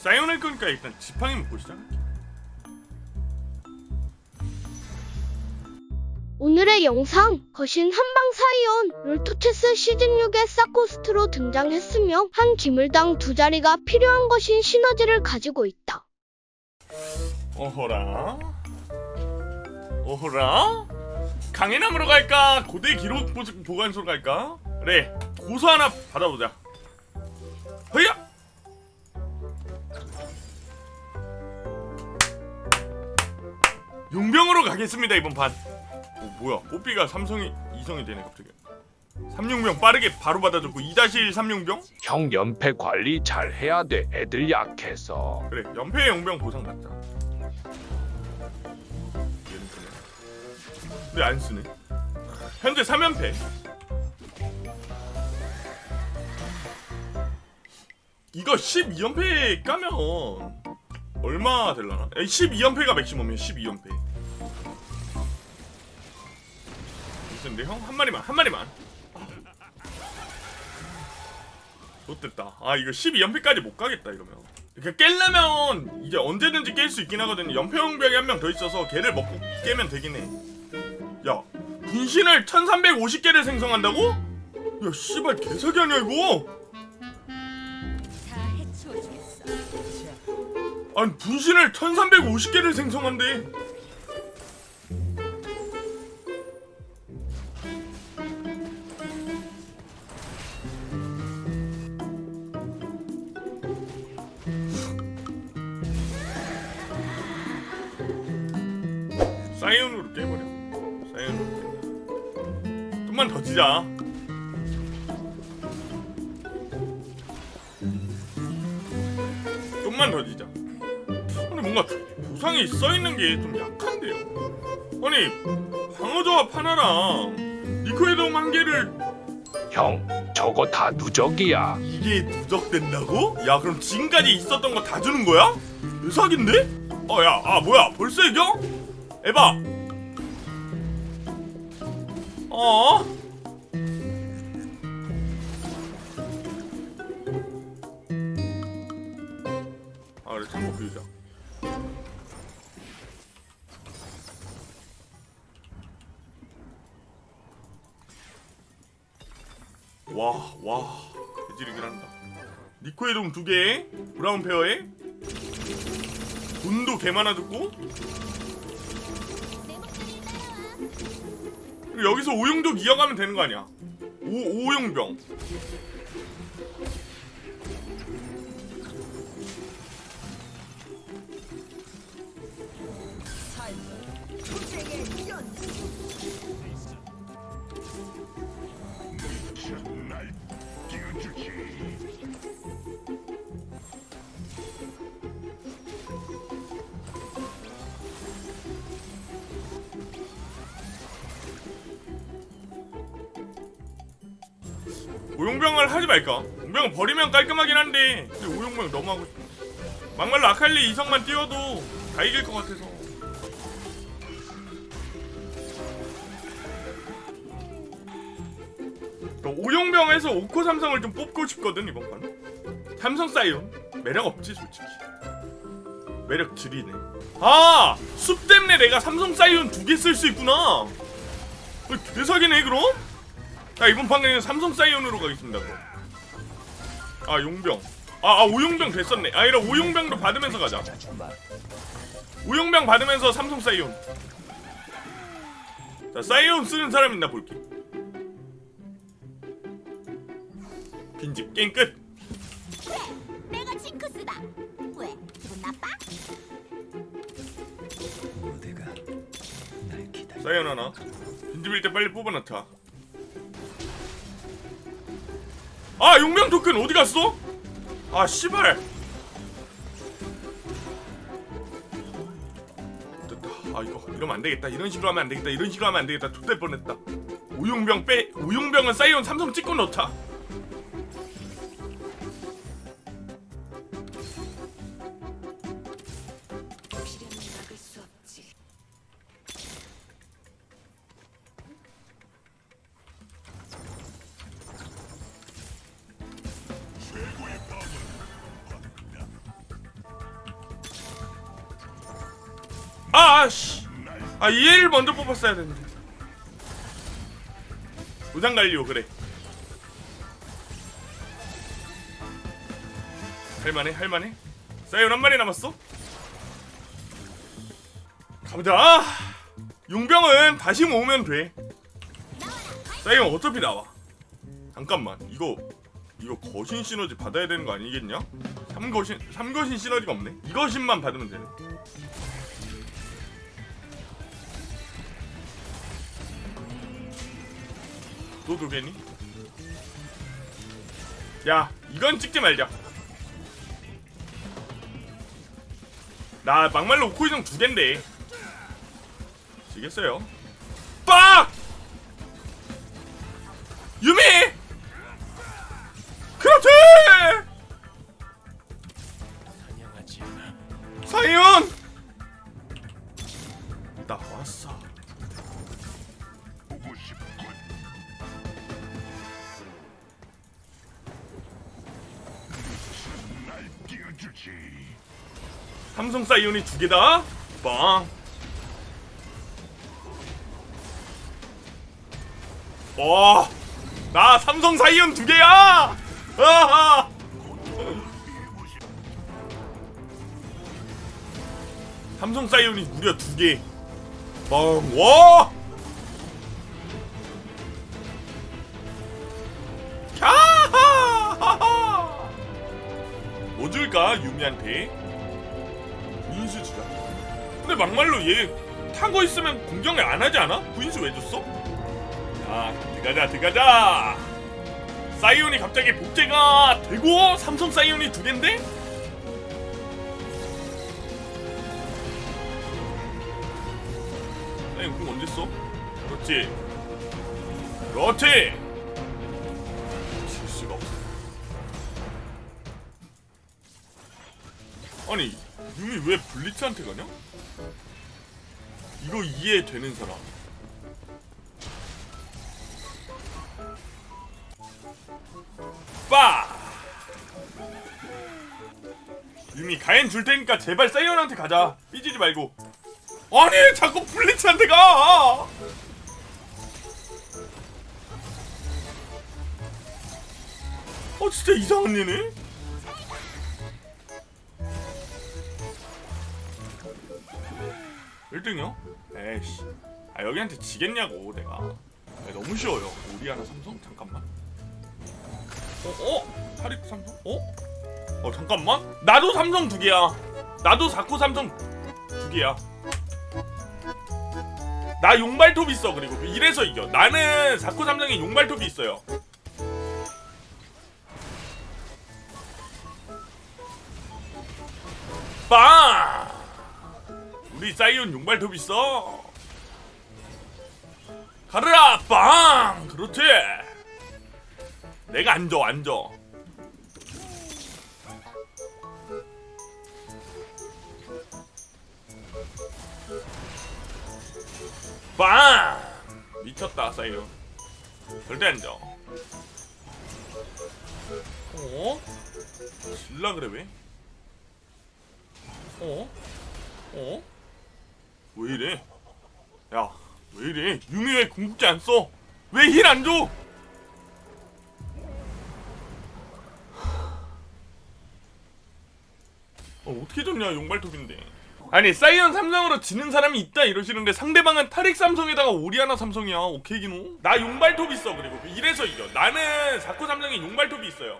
사이온 할 거니까 일단 지팡이 먹고 시작할게. 오늘의 영상 거신 한방 사이온 롤토체스 시즌 6의 사코스트로 등장했으며 한 기물당 두 자리가 필요한 것인 시너지를 가지고 있다. 어허라. 어허라. 강해남으로 갈까? 고대 기록 보- 보관소로 갈까? 그래. 고소 하나 받아보자. 허야. 용병으로 가겠습니다 이번 판. 오 뭐야? 뽀삐가 삼성이 이성이 되네 갑자기. 삼룡병 빠르게 바로 받아줬고 2-1 삼룡병? 형 연패 관리 잘 해야 돼. 애들 약해서. 그래 연패 용병 보상 받자. 얘는 쓰네. 근데 안 쓰네. 현재 3연패. 이거 12연패 까면 얼마 될라나? 12연패가 맥시멈이야 12연패. 근데 형 한 마리만 한 마리만. 못됐다. 아 이거 12연패까지 못 가겠다 이러면. 이렇게 깰려면 이제 언제든지 깰 수 있긴 하거든요. 연패용병이 한 명 더 있어서 걔를 먹고 깨면 되긴 해. 야 분신을 1350개를 생성한다고? 야 씨발 개사기 아니야 이거? 아니 분신을 1350개를 생성한대. 사이온으로 깨버려. 사이온으로 깨. 좀만 더 지자. 좀만 더 지자. 아니 뭔가 보상이 써 있는 게 좀 약한데요. 아니 방어 조합 하나랑 리코에돔 한 개를 형 저거 다 누적이야. 이게 누적된다고? 야 그럼 지금까지 있었던 거 다 주는 거야? 대사기인데? 어 야 아 뭐야 벌써 이겨? 에바. 어? 아 그래 참고 비우자. 와, 와, 개지르긴 한다. 니코의 동두 개, 브라운 페어에 돈도 개 많아 듣고 여기서 오용족 이어가면 되는 거 아니야? 오 오용병. 오용병을 하지 말까? 오용병 버리면 깔끔하긴 한데 근데 오용병 너무 하고 싶어. 막말로 아칼리 이성만 띄워도 다 이길 것 같아서. 또 오용병에서 오코 삼성을 좀 뽑고 싶거든 이번 판. 삼성 사이온 매력 없지 솔직히. 매력 줄이네. 아! 숲 때문에 내가 삼성 사이온 두 개 쓸 수 있구나. 어, 대사기네 그럼? 자 이번 판은 삼성 사이온으로 가겠습니다 그럼. 아 용병. 아, 아 오용병 됐었네. 아 이런 오용병도 받으면서 가자. 오용병 받으면서 삼성 사이온. 자 사이온 쓰는 사람 있나 볼게. 빈집 게임 끝. 내가 징크스다. 왜? 기분 나빠? 무대가 날 기다려 사이온 하나. 빈집일 때 빨리 뽑아놓자. 아 용병 토큰 어디 갔어? 아 씨발. 됐다. 아 이거 이러면 안 되겠다. 이런 식으로 하면 안 되겠다. 이런 식으로 하면 안 되겠다. X될 뻔했다. 오용병 빼. 오용병은 사이온 삼성 찍고 넣자. 아씨. 아 이해를 먼저 뽑았어야 되는데. 도장 갈리오 그래. 할만해 할만해? 사이온 한 마리 남았어? 가보자. 용병은 다시 모으면 돼. 사이온 어차피 나와. 잠깐만 이거 이거 거신 시너지 받아야 되는 거 아니겠냐? 3거신 3거신 시너지가 없네. 이거신만 받으면 되네 또 도개니? 야 이건 찍지 말자 나 막말로 오코이정 두 갠데 지겠어요 빡! 유미! 그렇지! 사이온! 나 왔어 삼성 사이온이 두 개다? 빵. 와, 나 삼성 사이온 두 개야! 아하! 삼성 사이온이 무려 두 개. 빵, 와! 캬하하하! 뭐 줄까 유미한테? 근데 막말로 얘 타고 있으면 공격을 안 하지 않아? 부인수 왜 줬어? 자, 들어가자, 들어가자. 사이온이 갑자기 복제가 되고 삼성 사이온이 두 개인데? 사이온 공 언제 써? 그렇지. 그렇지. 질 수가 없어. 아니 유미 왜 블리츠한테 가냐? 이거 이해되는 사람 빠! 유미 가엔 줄 테니까 제발 사이언한테 가자 삐지지 말고 아니 자꾸 블리츠한테 가! 어 진짜 이상한 얘네 1등이요? 에이씨 아 여기한테 지겠냐고 내가 아, 너무 쉬워요 오리아나 삼성? 잠깐만 어? 어? 타릭 삼성? 어? 어 잠깐만 나도 삼성 두 개야 나도 사코 삼성 두 개야 나 용발톱 있어 그리고 이래서 이겨 나는 사코 삼성에 용발톱이 있어요 빵! 우리 사이온 용발톱 있어. 가르라 빵. 그렇지. 내가 앉아 앉아. 빵. 미쳤다 사이온. 절대 앉아. 어? 질라 그래 왜? 어? 어? 왜 이래? 야, 왜 이래? 유미 왜 궁극기 안 써? 왜 힐 안 줘? 어, 어떻게 졌냐, 용발톱인데. 아니, 사이언 삼성으로 지는 사람이 있다 이러시는데 상대방은 타릭 삼성에다가 오리아나 삼성이야. 오케이, 기노? 나 용발톱 있어, 그리고. 이래서 이겨. 나는 사코 삼성에 용발톱이 있어요.